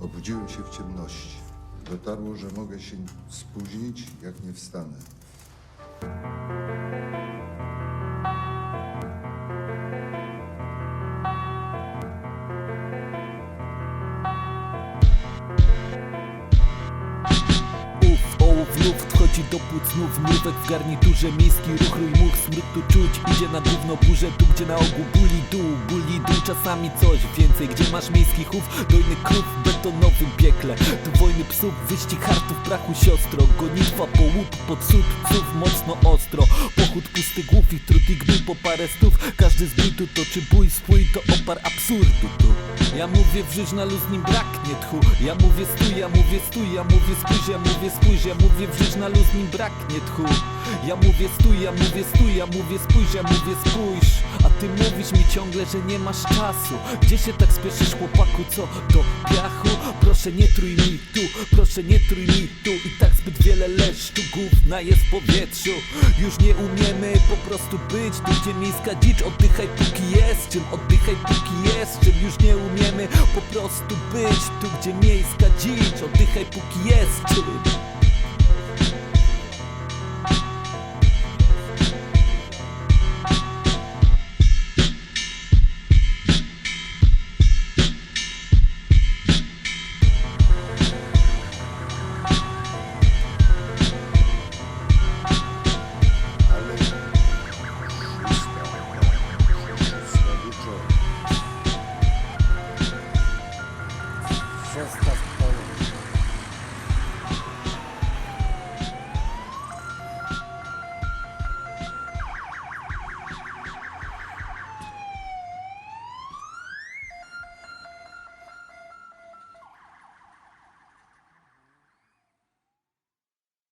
Obudziłem się w ciemności. Dotarło, że mogę się spóźnić, jak nie wstanę. Uf, ołów luft wchodzi do płuc znów Mrówek w garniturze, miejski ruch, rój much Tu czuć, idzie na gówno burzę Tu gdzie na ogół buli dół, buli dół Czasami coś więcej, gdzie masz miejski chów Dojnych krów w betonowym piekle. Tu wojny psów, wyścig hartów, prachu siostro. Gonitwa po łup, pod sód psów mocno ostro. Pochód pustych głów, ich trud i gnój po parę stów. Każdy z bitu to czy bój swój to opar absurdu tu. Ja mówię wrzyć na luz nim braknie tchu. Ja mówię stój, ja mówię stój, ja mówię spójrz, ja mówię spójrz. Ja mówię wrzyć na luz nim braknie tchu. Ja mówię stój, ja mówię stój, ja mówię spójrz, ja mówię spójrz. A ty mówisz mi ciągle, że nie masz czasu. Gdzie się tak spieszysz chłopaku, co do piachu? Proszę nie trój mi tu, proszę nie trój mi tu. I tak zbyt wiele leszczu gówna jest w powietrzu. Już nie umiemy po prostu być Tu gdzie miejska dzicz, oddychaj póki jest czym Oddychaj póki jest czym Już nie umiemy po prostu być Tu gdzie miejska dzicz, oddychaj póki jest czym just